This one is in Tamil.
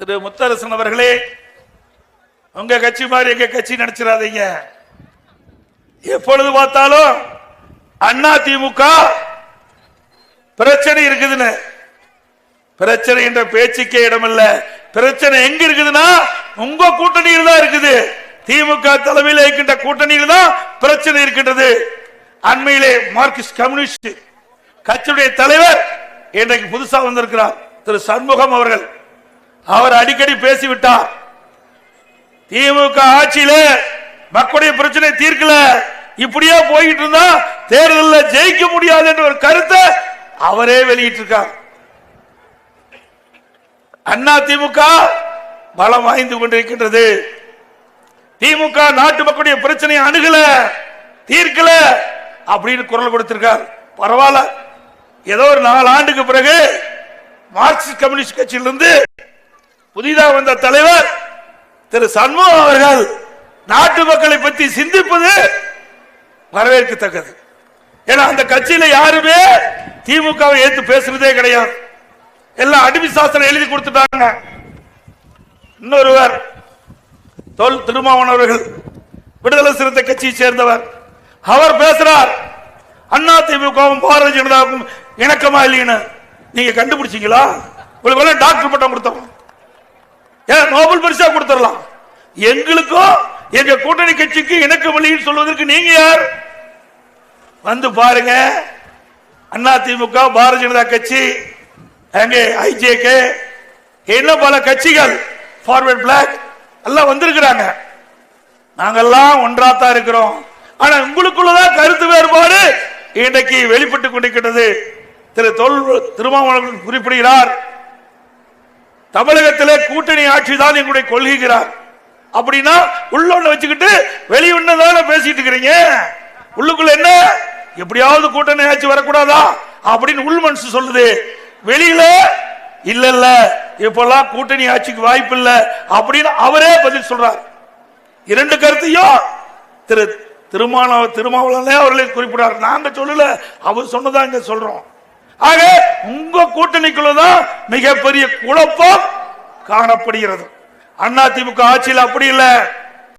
திரு முத்தரசன் அவர்களே உங்க கட்சி மாதிரி எங்க கட்சி நினைச்சிடாதீங்க. எப்பொழுது பார்த்தாலும் அண்ணா திமுக பிரச்சனை இருக்குதுன்னு. பிரச்சனை என்ற பேச்சுக்கே இடமில்ல. பிரச்சனை எங்க இருக்குதுன்னா உங்க கூட்டணியில் தான் இருக்குது. திமுக தலைமையில் இருக்கின்ற கூட்டணியில் தான் பிரச்சனை இருக்கின்றது. அண்மையிலே மார்க்சிஸ்ட் கம்யூனிஸ்ட் கட்சியுடைய தலைவர் இன்றைக்கு புதுசா வந்திருக்கிறார். திரு சண்முகம் அவர்கள். அவர் அடிக்கடி பேசிவிட்டார். திமுக ஆட்சியில மக்களுடைய பிரச்சனை தீர்க்கல. இப்படியே போயிட்டு இருந்தா தேர்தலில் ஜெயிக்க முடியாது என்ற ஒரு கருத்தை அவரே வெளியிட்டு இருக்கார் அண்ணா திமுக பலம் வாய்ந்து கொண்டிருக்கின்றது. திமுக நாட்டு மக்களுடைய பிரச்சனையை அணுகல தீர்க்கல அப்படின்னு குரல் கொடுத்திருக்கார். பரவாயில்ல. ஏதோ ஒரு நாலு ஆண்டுக்கு பிறகு மார்க்சிஸ்ட் கம்யூனிஸ்ட் கட்சியிலிருந்து புதிதாக வந்த தலைவர் திரு சண்முகம் அவர்கள் நாட்டு மக்களை பற்றி சிந்திப்பது வரவேற்கத்தக்கது. ஏன்னா அந்த கட்சியில யாருமே திமுகவை ஏத்து பேசுறதே கிடையாது. எல்லாம் அடிமை சாஸ்திரம் எழுதி கொடுத்துட்டாங்க. இன்னொருவர் தொல் திருமாவன் அவர்கள் விடுதலை சிறுத்தை கட்சியை சேர்ந்தவர். அவர் பேசுறார் அண்ணா திமுகவும் பாரதிய ஜனதாவுக்கும் இணக்கமா இல்லைன்னு. நீங்க கண்டுபிடிச்சீங்களா? உங்களுக்கு டாக்டர் பட்டம் கொடுத்தோம். நோபல் பரிசா கொடுத்துடலாம். எங்களுக்கும் எங்க கூட்டணி கட்சிக்கு இணக்க வழியில் சொல்வதற்கு நீங்க யார்? வந்து பாருங்க. அண்ணா திமுக பாரதிய ஜனதா கட்சி அங்கே ஐஜேகே இன்னும் பல கட்சிகள் ஃபார்வர்ட் பிளாக் எல்லாம் வந்திருக்கிறாங்க. நாங்கெல்லாம் ஒன்றாத்தான் இருக்கிறோம். ஆனா உங்களுக்குள்ளதான் கருத்து வேறுபாடு இன்றைக்கு வெளிப்பட்டு கொண்டிருக்கிறது. திரு தொல் திருமாவளவன் குறிப்பிடுகிறார். தமிழகத்திலே கூட்டணி ஆட்சி தான் எங்களுடைய கொள்கிறார் அப்படின்னா உள்ளொன்னு வச்சுக்கிட்டு வெளியுன்னதான பேசிட்டு இருக்கிறீங்க? உள்ளுக்குள்ள என்ன? எப்படியாவது கூட்டணி ஆட்சி வரக்கூடாதா? அப்படின்னு உள் மனசு சொல்லுது. வெளியில இல்ல இல்ல இப்பெல்லாம் கூட்டணி ஆட்சிக்கு வாய்ப்பு இல்ல அப்படின்னு அவரே பதில் சொல்றார். இரண்டு கருத்தையும் திரு திருமான திருமாவளவனே அவர்களை குறிப்பிடார் நாங்க சொல்லல அவர் சொன்னதான் இங்க சொல்றோம். ஆக உங்க கூட்டணிக்குள்ளதான் மிகப்பெரிய குழப்பம் காணப்படுகிறது. அண்ணா திமுக ஆட்சியில் அப்படி இல்லை.